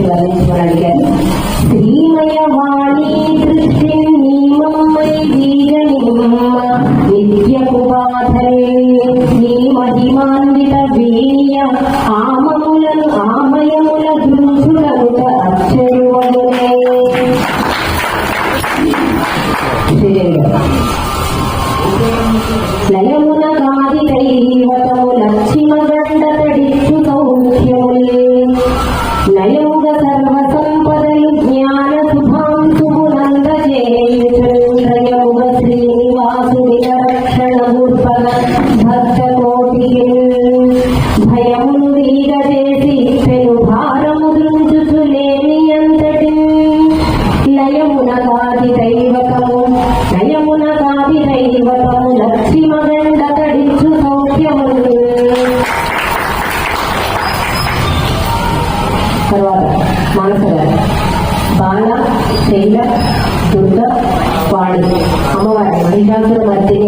దృష్టిని వర్ణించమని శ్రీమయ వాణి దృష్టి నీమమ్మై వీరనిమ్మ నిత్యపు బాధలే నీ మహిమాన్విత వీయ ఆమములను ఆమయముల దృఢులనుట అచ్చరువనులే లయమున కాది దైవతము తడిచ్చు సౌఖ్యములే భయమును వీగజేసి పెను భారము దృంచుచులేని అంతటి లయమున కాది దైవతము లయమున కాది దైవతము లక్ష్మ గండ తడిచ్చు సౌఖ్యములు తర్వాత మానస బాల శైల దుర్గ వాణి అమ్మవారి మహిళాసుల మధ్యనే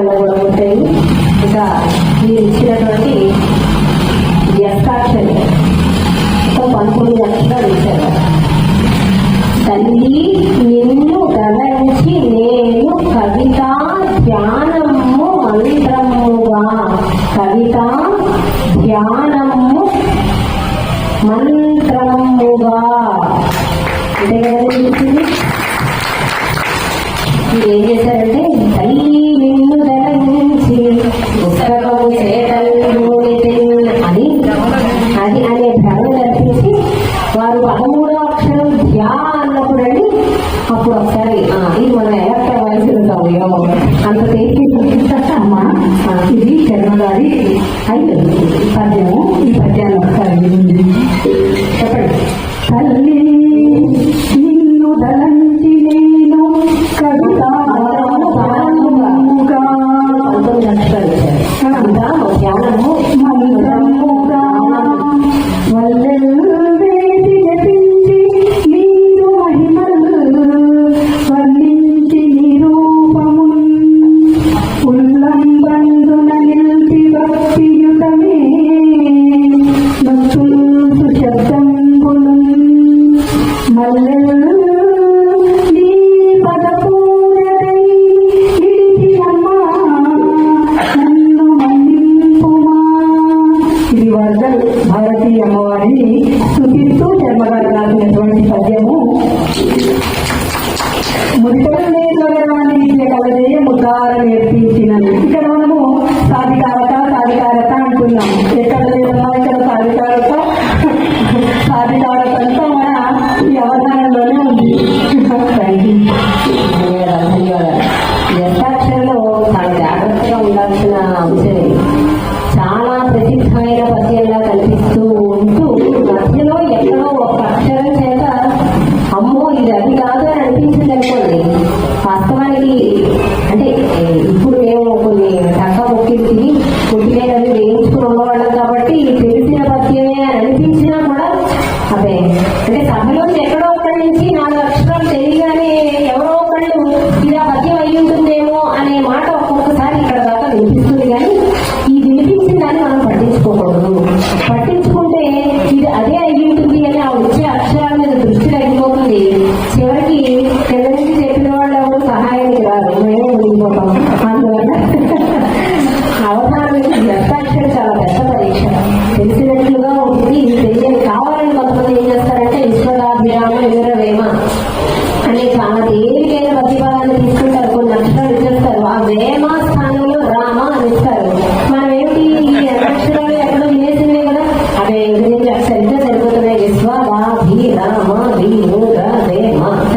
వారణలో కూడా ఉంటాయి ఇంకా మీరు ఇచ్చినటువంటి వ్యస్తాక్షరి మొత్తం పంతొమ్మిది అక్షరాలు ఇచ్చారు తల్లి నిన్ను గదరించి నేను కవిత ధ్యానము మంత్రముగా. కవిత ధ్యానము మంత్రముగా. అంటే కదండి చెప్పింది ఏం చేశారంటే అప్పుడు ఒకసారి ఇది మనం ఎలక్ట్రా వయసు ఉంటాము అంత తేలిక అమ్మా ఇది శర్మ గారి ఐదు ఇది వర్గల్ భారతీయ అమ్మవారిని స్థుతిస్తూ శర్మగారు రాసినటువంటి పద్యము. ముడితలనే స్వగరాన్ని విద్య ముద్దార నేర్పించిన ఇక్కడ మనము సాధికారత సాధికారత అంటున్నాం ఎక్కడ లేదమ్మా ఇక్కడ సాధికారత సాధికారత అంతా మన ఈ అవధానంలోనే ఉంది ధన్యవాదాలు ధన్యవాదాలు చాలా జాగ్రత్తగా ఉండాల్సిన అంశం కనికర అనే కాదు దేనికైనా ప్రతిఫలాన్ని తీసుకుంటారు కొన్ని అక్షరాలు ఇచ్చేస్తారు. ఆ వేమ స్థానంలో రామ అని ఇస్తారు. మనం ఏమిటి ఈ అక్షరాలు ఎక్కడ వినేసినవి కదా? అవి గురించి సరిగ్గా సరిపోతున్నాయి. విశ్వ రామ భీమ వేమ.